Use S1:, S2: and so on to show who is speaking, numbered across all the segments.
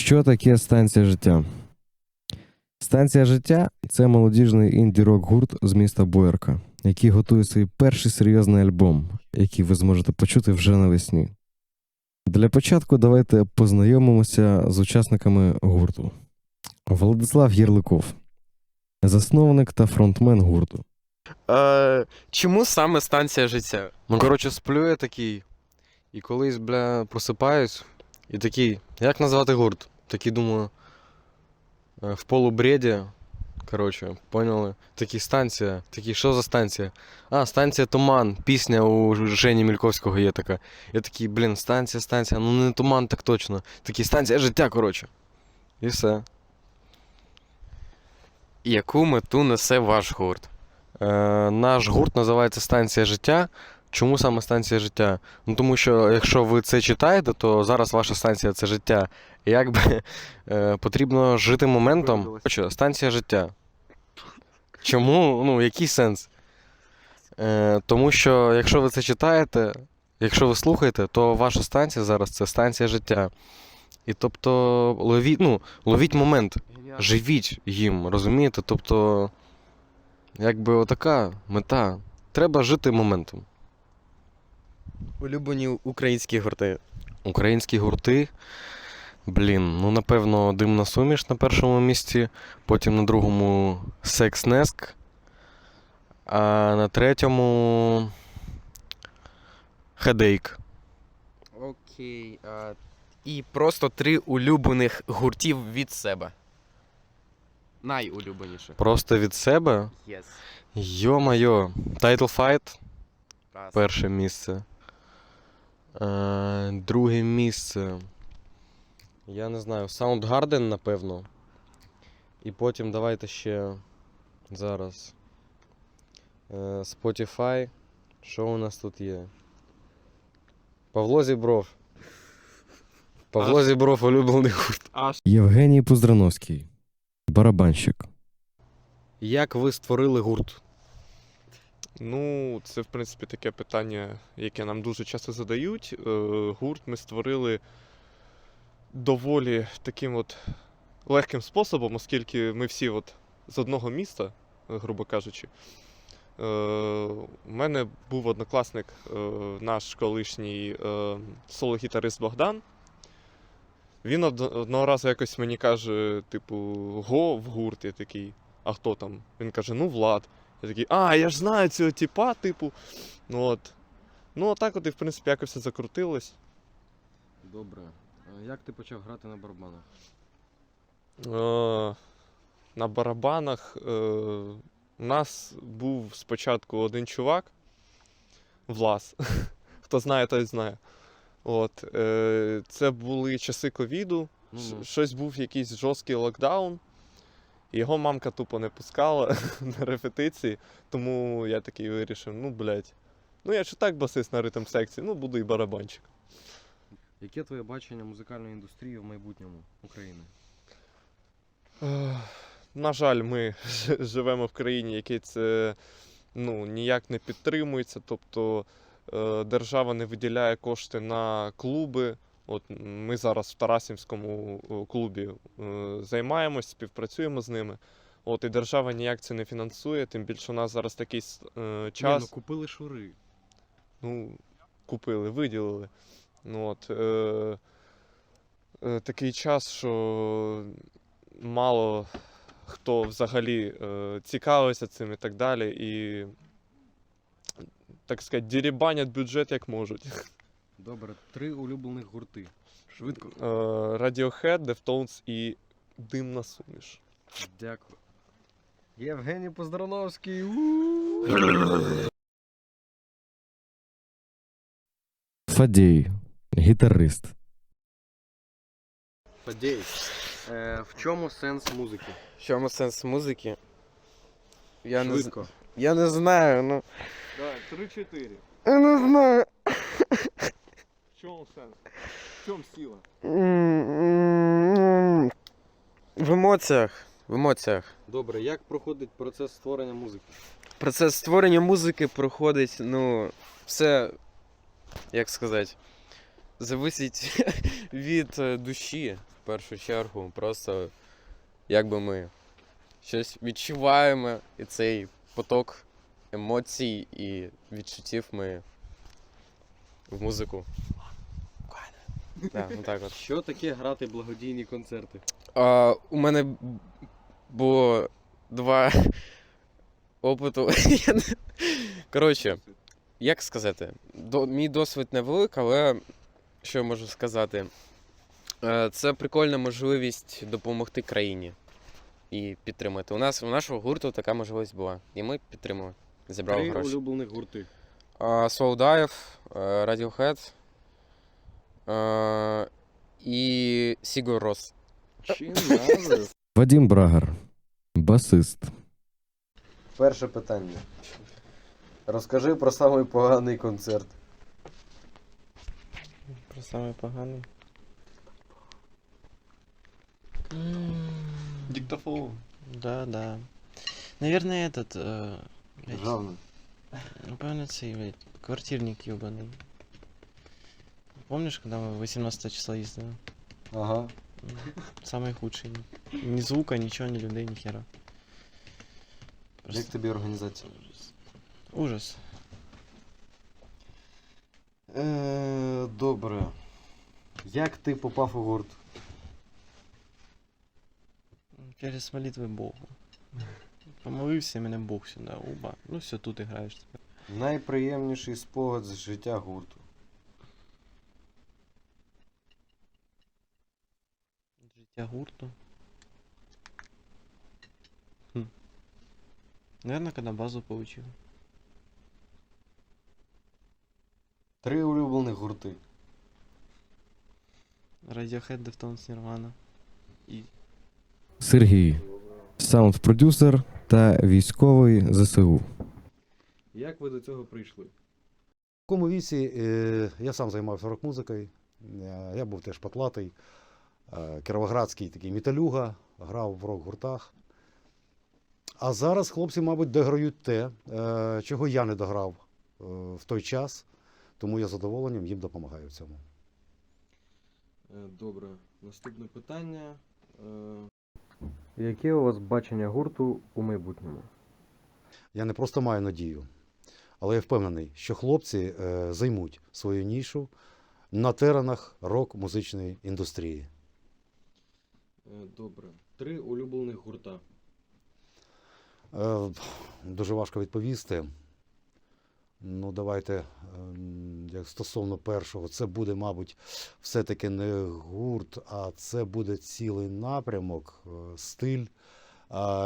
S1: Що таке станція життя? Станція життя це молодіжний інді-рок гурт з міста Боярка, який готує свій перший серйозний альбом, який ви зможете почути вже навесні. Для початку давайте познайомимося з учасниками гурту. Владислав Єрликов, засновник та фронтмен гурту.
S2: Е, чому саме станція життя?
S3: Ну, коротше, сплю я такий. І колись, бля, просипаюсь, і такий, як назвати гурт? Такий думаю. е, В полубреді. Коротше, поняли? Такий станція. Такий, що за станція? А, станція Туман. Пісня у Жені Мільковського є така. Я такий, блін, станція, станція, ну не туман, так точно. Такий станція життя, коротше. І все.
S2: Яку мету несе ваш гурт?
S3: Е, наш гурт називається Станція життя. Чому саме станція життя? Ну тому що якщо ви це читаєте, то зараз ваша станція це життя. І якби е, потрібно жити моментом. Коротше, станція життя. Чому? Ну, який сенс? Е, тому що якщо ви це читаєте, якщо ви слухаєте, то ваша станція зараз це станція життя. І тобто ловіть, ну, ловіть момент, живіть їм, розумієте? Тобто, якби отака мета. Треба жити моментом.
S2: Улюблені українські гурти.
S3: Українські гурти. Блін, ну напевно, димна суміш на першому місці, потім на другому Секс Неск, а на третьому Хедейк.
S2: Окей. А, і просто три улюблених гуртів від себе. Найулюбленіше.
S3: Просто від себе.
S2: Yes.
S3: Йо-майо. Title Fight
S2: Раз.
S3: перше місце. Е, друге місце. Я не знаю. Soundgarden, напевно. І потім давайте ще зараз. Е, Spotify. Що у нас тут є? Павло Зібров. Павло Зібров улюблений гурт.
S1: Євгеній Поздрановський, барабанщик.
S3: Як ви створили гурт?
S4: Ну, це в принципі таке питання, яке нам дуже часто задають. Е, Гурт ми створили доволі таким от легким способом, оскільки ми всі от з одного міста, е, грубо кажучи. Е, У мене був однокласник, наш колишній соло-гітарист Богдан. Він одного разу якось мені каже, типу, го в гурт. Я такий, а хто там? Він каже, ну Влад. Я такий, а, я ж знаю цього типа, типу. Ну от. Ну, отак от і в принципі якось все закрутилось.
S3: Добре. Як ти почав грати на барабанах?
S4: Е, на барабанах е, у нас був спочатку один чувак, Влас. Хто знає, той знає. От, е, це були часи ковіду, Щ- щось був якийсь жорсткий локдаун. Його мамка тупо не пускала на репетиції, тому я такий вирішив, ну, блядь, ну я ж і так басист на ритм секції, ну буду і барабанщик.
S3: Яке твоє бачення музикальної індустрії в майбутньому України?
S4: На жаль, ми живемо в країні, якій це ну, ніяк не підтримується. Тобто е, держава не виділяє кошти на клуби. От ми зараз в Тарасівському е, клубі е, займаємось, співпрацюємо з ними. От і держава ніяк це не фінансує, тим більше у нас зараз такий е, час.
S3: Ні, ну купили шури.
S4: ну, купили, виділили. Ну, от, е, е, такий час, що мало хто взагалі е, цікавився цим і так далі. І, так сказати, дірібанять бюджет як можуть.
S3: Добре, три улюблених гурти. Швидко.
S4: Е, Radiohead, Deftones і Димна суміш.
S3: Дякую. Євгеній Поздороновський.
S1: Фадєй, гітарист.
S3: Подій. Е, в чому сенс музики?
S2: В чому сенс музики? Я не, з-
S3: Швидко.
S2: я не знаю, ну.
S4: Так, 3-4.
S2: Я не знаю.
S4: В чому сенс? В чому сила?
S2: В емоціях. В емоціях.
S3: Добре, як проходить процес створення музики?
S2: Процес створення музики проходить, ну, все, як сказати, зависить від е, душі, в першу чергу. Просто якби ми щось відчуваємо, і цей поток емоцій і відчуттів ми в музику. Да, ну так от.
S3: Що таке грати благодійні концерти?
S2: А, у мене було два опиту. Я не- Коротше, як сказати, до, мій досвід невеликий, але що я можу сказати? Е, Це прикольна можливість допомогти країні і підтримати. У нас у нашого гурту така можливість була. І ми підтримали. Зібрали
S3: Три
S2: гроші.
S3: улюблених гурти.
S2: Солдаєв, Radiohead е, і Сігур Рос.
S3: Чи назви? Вадім Брагар, басист. Перше питання. Розкажи про самий поганий концерт.
S5: Про самый поганый.
S4: Диктофон.
S5: Да, да. Наверное, этот... Э, блядь,
S3: Державний.
S5: напевно, цей, блядь, квартирник ебаный. Помнишь, когда мы 18 числа ездили?
S3: Ага.
S5: М, Самый худший. Ни звука, ничего, ни людей, ни хера.
S3: Як
S5: Просто
S3: тобі організація?
S5: ужас. Ужас.
S3: Е, добре. Як ти попав у гурт?
S5: Через молитвы Богу. Помолився мене Бог сюди, уба. Ну все, тут играешь тепер.
S3: Найприємніший спогад з життя гурту.
S5: Життя гурту. Хм. Наверное, когда базу получил.
S3: Три улюблених гурти.
S5: Radiohead, Deftones, Nirvana. І
S3: Сергій. Саунд-продюсер та військовий ЗСУ. Як ви до цього прийшли?
S6: В такому віці е, я сам займався рок-музикою. Е, Я був теж потлатий, кіровоградський такий металюга, грав в рок-гуртах. А зараз хлопці, мабуть, дограють те, е, чого я не дограв е, в той час, тому я задоволенням їм допомагаю в цьому.
S3: Е, Добре. Наступне питання. Яке у вас бачення гурту у майбутньому?
S6: Я не просто маю надію, але я впевнений, що хлопці е, займуть свою нішу на теренах рок-музичної індустрії.
S3: Е, Добре. Три улюблених гурта.
S6: Е, Дуже важко відповісти. Ну, давайте, ем, як стосовно першого, це буде, мабуть, все-таки не гурт, а це буде цілий напрямок, е, стиль.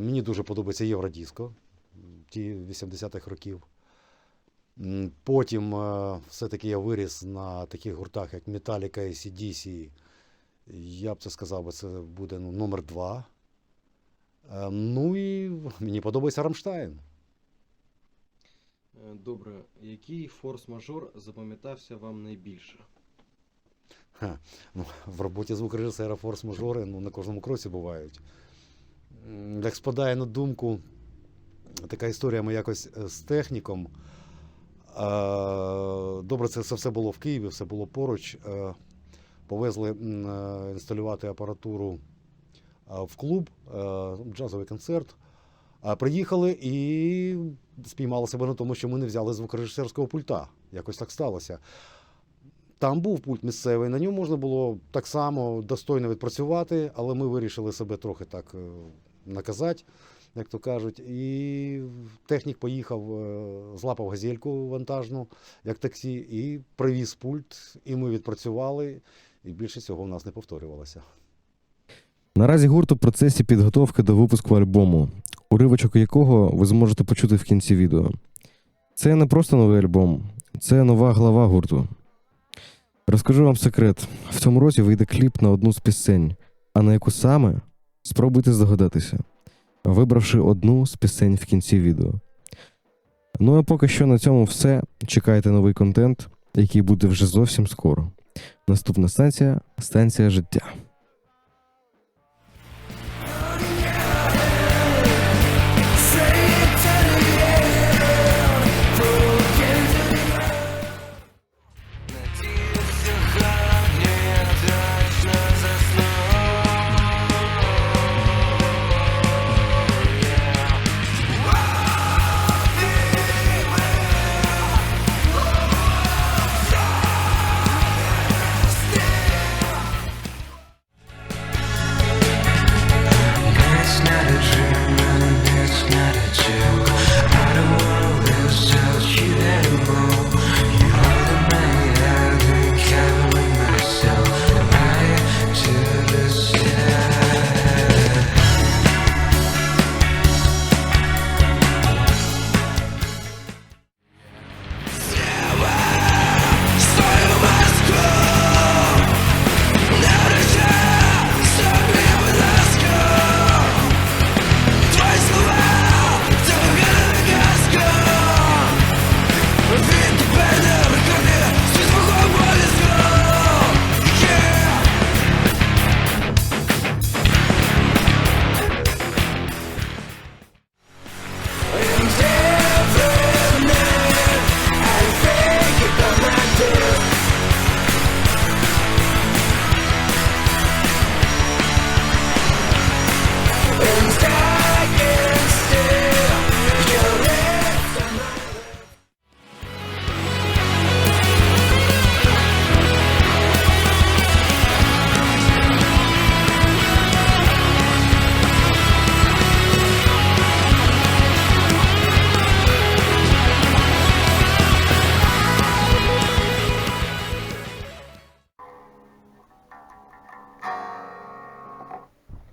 S6: Мені дуже подобається Євродиско, ті 80-х років. Потім все-таки я виріс на таких гуртах, як Metallica і CDC. Я б це сказав, би, це буде ну, номер два. Е, Ну і мені подобається Рамштайн.
S3: Е, Добре. Який форс-мажор запам'ятався вам найбільше?
S6: Ну, в роботі звукорежисера форс-мажори ну, на кожному кроці бувають. Як спадає на думку, така історія ми якось е, з техніком. Добре, це все було в Києві, все було поруч. Повезли е, інсталювати апаратуру е, в клуб, е, джазовий концерт. Приїхали і спіймали себе на тому, що ми не взяли звукорежисерського пульта. Якось так сталося. Там був пульт місцевий, на ньому можна було так само достойно відпрацювати, але ми вирішили себе трохи так наказати, як то кажуть. І технік поїхав, злапав газельку вантажну, як таксі, і привіз пульт, і ми відпрацювали, і більше цього в нас не повторювалося.
S3: Наразі гурт у процесі підготовки до випуску альбому, уривочок якого ви зможете почути в кінці відео. Це не просто новий альбом, це нова глава гурту. Розкажу вам секрет: в цьому році вийде кліп на одну з пісень, а на яку саме спробуйте здогадатися, вибравши одну з пісень в кінці відео. Ну а поки що на цьому все. Чекайте новий контент, який буде вже зовсім скоро. Наступна станція станція життя.